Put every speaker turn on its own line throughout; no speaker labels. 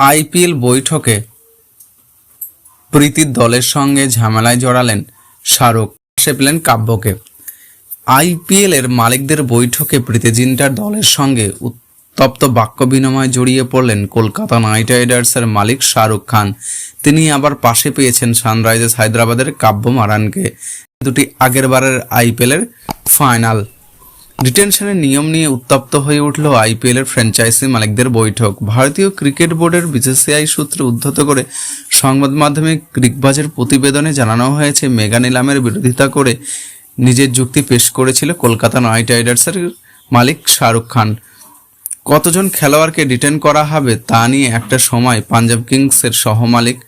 IPL বৈঠকে প্রীতির দলের সঙ্গে ঝামেলায় জড়ালেন শাহরুখ। পাশে পেলেন কাব্যকে। আইপিএল এর মালিকদের বৈঠকে প্রীতি জিন্টার দলের সঙ্গে উত্তপ্ত বাক্য বিনিময় জড়িয়ে পড়লেন কলকাতা নাইট রাইডার্সের মালিক শাহরুখ খান। তিনি আবার পাশে পেয়েছেন সানরাইজার্স হায়দ্রাবাদের কাব্য মারানকে দুটি আগের বারের আইপিএল এর ফাইনাল। ডিটেনশনের নিয়ম নিয়ে উত্তপ্ত হয়ে উঠল আইপিএল এর ফ্র্যাঞ্চাইজি মালিকদের বৈঠক। ভারতীয় ক্রিকেট বোর্ডের বিসিসিআই সূত্রে উদ্ধত করে সংবাদ মাধ্যমে ক্রিকবাজের প্রতিবেদনে জানানো হয়েছে, মেগা নিলামের বিরোধিতা করে নিজের যুক্তি পেশ করেছিল কলকাতা নাইট রাইডার্সের মালিক শাহরুখ খান। কতজন খেলোয়াড়কে ডিটেন করা হবে তা নিয়ে একটা সময় পাঞ্জাব কিংসের সহমালিক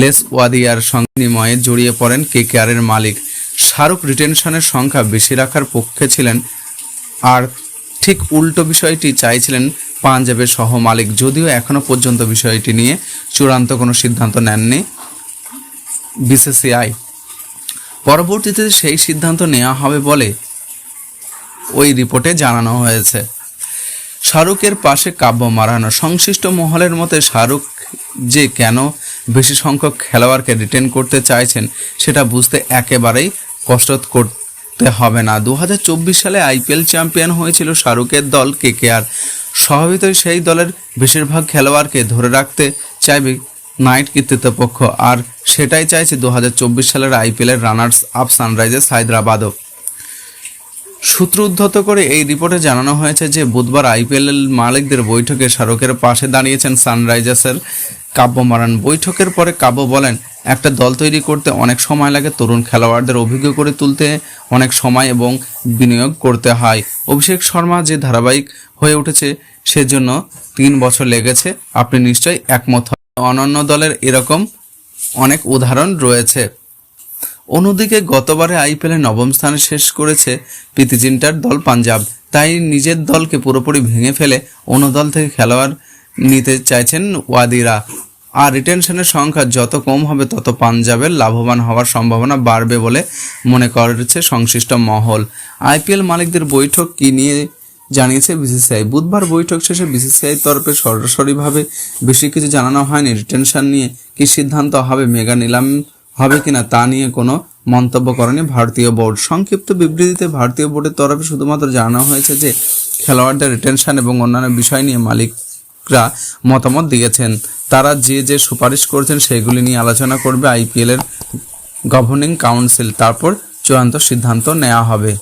লেস ওয়াদিয়ার সঙ্গে বিনিময়ে জড়িয়ে পড়েন কেকেআরের মালিক। শাহরুখ রিটেনশনের সংখ্যা বেশি রাখার পক্ষে ছিলেন আর ঠিক উল্টো বিষয়টি চাইছিলেন পাঞ্জাবের সহ মালিক, যদিও এখনও পর্যন্ত বিষয়টি নিয়ে চূড়ান্ত কোনো সিদ্ধান্ত নেননি বিসিসিআই। পরবর্তীতে সেই সিদ্ধান্ত নেওয়া হবে বলে ওই রিপোর্টে জানানো হয়েছে। শাহরুখের পাশে কাব্য মারানো সংশ্লিষ্ট মহলের মতে শাহরুখ যে কেন বেশি সংখ্যক খেলোয়াড়কে রিটেন করতে চাইছেন, সেটা বুঝতে একেবারেই কষ্ট করতে হবে না। দু হাজার চব্বিশ সালে আইপিএল চ্যাম্পিয়ন হয়েছিল শাহরুখের দল কেকেআর। স্বভাবতই সেই দলের বেশিরভাগ খেলোয়াড়কে ধরে রাখতে চাইবে নাইট কর্তৃপক্ষ আর সেটাই চাইছে দু হাজার চব্বিশ সালের আইপিএলের রানার্স আপ সানরাইজার্স হায়দ্রাবাদও। সূত্র উদ্ধত করে এই রিপোর্টে জানানো হয়েছে যে বুধবার আইপিএল মালিকদের বৈঠকে শাহরুখের পাশে দাঁড়িয়েছেন সানরাইজার্সের কাব্য মারান। বৈঠকের পরে কাব্য বলেন, একটা দল তৈরি করতে অনেক সময় লাগে, তরুণ খেলোয়াড়দের অভিজ্ঞ করে তুলতে অনেক সময় এবং বিনিয়োগ করতে হয়। অভিষেক শর্মা যে ধারাবাহিক হয়ে উঠেছে, সেজন্য তিন বছর লেগেছে। আপনি নিশ্চয়ই একমত হন। অন্যান্য দলের এরকম অনেক উদাহরণ রয়েছে। অন্যদিকে গতবারে আইপিএলে নবম স্থানে শেষ করেছে প্রীতি জিন্টার দল পাঞ্জাব। তাই নিজের দলকে পুরোপুরি ভেঙে ফেলে অন্য দল থেকে খেলোয়াড় নিতে চাইছেন ওয়াদিরা। আর রিটেনশনের সংখ্যা যত কম হবে, তত পাঞ্জাবের লাভবান হওয়ার সম্ভাবনা বাড়বে বলে মনে করছে সংশ্লিষ্ট মহল। আইপিএল মালিকদের বৈঠক কি নিয়ে জানিয়েছে বিসিসিআই। বুধবার বৈঠক শেষে বিসিসিআই তরফে সরাসরিভাবে বেশি কিছু জানানো হয়নি। রিটেনশন নিয়ে কি সিদ্ধান্ত হবে, মেগা নিলাম হবে কিনা তা নিয়ে কোনো মন্তব্য করেনি ভারতীয় বোর্ড। সংক্ষিপ্ত বিবৃতিতে ভারতীয় বোর্ডের তরফে শুধুমাত্র জানানো হয়েছে যে খেলোয়াড়দের রিটেনশন এবং অন্যান্য বিষয় নিয়ে মালিকরা মতামত দিয়েছেন। তারা যে যে সুপারিশ করছেন সেগুলি নিয়ে আলোচনা করবে আইপিএলের গভর্নিং কাউন্সিল তারপর চূড়ান্ত সিদ্ধান্ত নেওয়া হবে।